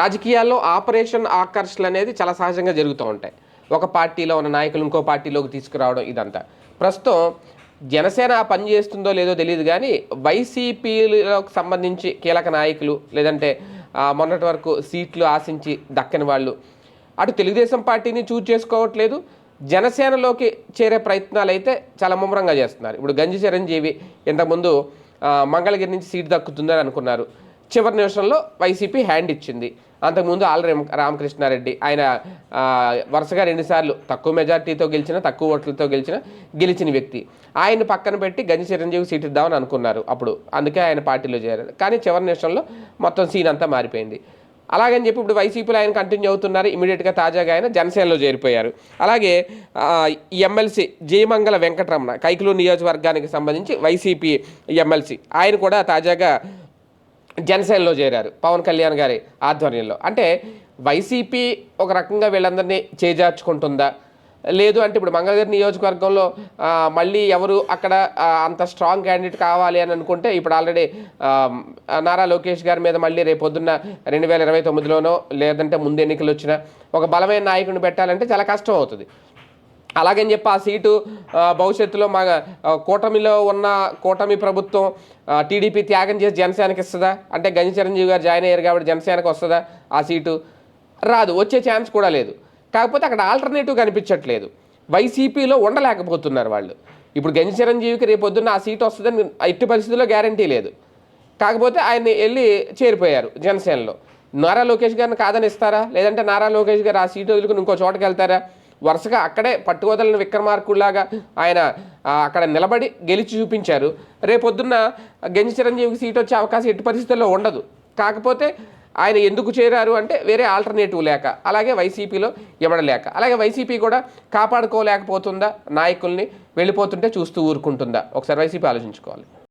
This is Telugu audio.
రాజకీయాల్లో ఆపరేషన్ ఆకర్షణ అనేది చాలా సహజంగా జరుగుతూ ఉంటాయి. ఒక పార్టీలో ఉన్న నాయకులు ఇంకో పార్టీలోకి తీసుకురావడం ఇదంతా. ప్రస్తుతం జనసేన పని చేస్తుందో లేదో తెలియదు కానీ వైసీపీలకు సంబంధించి కీలక నాయకులు లేదంటే మొన్నటి వరకు సీట్లు ఆశించి దక్కని వాళ్ళు అటు తెలుగుదేశం పార్టీని చూజ్ చేసుకోవట్లేదు. జనసేనలోకి చేరే ప్రయత్నాలు అయితే చాలా ముమ్మరంగా చేస్తున్నారు. ఇప్పుడు గంజి చిరంజీవి ఇంతకుముందు మంగళగిరి నుంచి సీట్ దక్కుతుందని అనుకున్నారు. చివరి నిమిషంలో వైసీపీ హ్యాండ్ ఇచ్చింది. అంతకుముందు ఆల్ రామకృష్ణారెడ్డి ఆయన వరుసగా రెండుసార్లు తక్కువ మెజార్టీతో గెలిచిన తక్కువ ఓట్లతో గెలిచిన గెలిచిన వ్యక్తి. ఆయన పక్కన పెట్టి గంజి చిరంజీవి సీట్ ఇద్దామని అనుకున్నారు అప్పుడు. అందుకే ఆయన పార్టీలో చేరారు. కానీ చివరి నిమిషంలో మొత్తం సీన్ అంతా మారిపోయింది. అలాగని చెప్పి ఇప్పుడు వైసీపీలో ఆయన కంటిన్యూ అవుతున్నారు. ఇమీడియట్గా తాజాగా ఆయన జనసేనలో చేరిపోయారు. అలాగే ఎమ్మెల్సీ జయమంగళ వెంకటరమణ కైకులూరు నియోజకవర్గానికి సంబంధించి వైసీపీ ఎమ్మెల్సీ. ఆయన కూడా తాజాగా జనసేనలో చేరారు పవన్ కళ్యాణ్ గారి ఆధ్వర్యంలో. అంటే వైసీపీ ఒక రకంగా వీళ్ళందరినీ చేజార్చుకుంటుందా? లేదు అంటే ఇప్పుడు మంగళగిరి నియోజకవర్గంలో మళ్ళీ ఎవరు అక్కడ అంత స్ట్రాంగ్ క్యాండిడేట్ కావాలి అని అనుకుంటే ఇప్పుడు ఆల్రెడీ నారా లోకేష్ గారి మీద మళ్ళీ రేపొద్దున్న రెండు వేల ఇరవై తొమ్మిదిలోనో లేదంటే ముందు ఎన్నికలు వచ్చినా ఒక బలమైన నాయకుడిని పెట్టాలంటే చాలా కష్టం అవుతుంది. అలాగని చెప్పి ఆ సీటు భవిష్యత్తులో మా కూటమిలో ఉన్న కూటమి ప్రభుత్వం టీడీపీ త్యాగం చేసి జనసేనకి ఇస్తుందా? అంటే గంజి చిరంజీవి గారు జాయిన్ అయ్యారు కాబట్టి జనసేనకు వస్తుందా ఆ సీటు? రాదు వచ్చే ఛాన్స్ కూడా లేదు. కాకపోతే అక్కడ ఆల్టర్నేటివ్ కనిపించట్లేదు. వైసీపీలో ఉండలేకపోతున్నారు వాళ్ళు. ఇప్పుడు గంజి చిరంజీవికి రేపొద్దున్న ఆ సీట్ వస్తుందని ఎట్టి పరిస్థితుల్లో గ్యారంటీ లేదు. కాకపోతే ఆయన వెళ్ళి చేరిపోయారు జనసేనలో. నారా లోకేష్ గారిని కాదని ఇస్తారా? లేదంటే నారా లోకేష్ గారు ఆ సీటు వదులుకుని ఇంకో చోటకి వెళ్తారా? వరుసగా అక్కడే పట్టుకోదలని విక్రమార్కుల్లాగా ఆయన అక్కడ నిలబడి గెలిచి చూపించారు. రేపొద్దున్న గంజి చిరంజీవికి సీట్ వచ్చే అవకాశం ఎట్టి పరిస్థితుల్లో ఉండదు. కాకపోతే ఆయన ఎందుకు చేరారు అంటే వేరే ఆల్టర్నేటివ్ లేక అలాగే వైసీపీలో ఇవ్వడలేక అలాగే వైసీపీ కూడా కాపాడుకోలేకపోతుందా నాయకుల్ని వెళ్ళిపోతుంటే చూస్తూ ఊరుకుంటుందా? ఒకసారి వైసీపీ ఆలోచించుకోవాలి.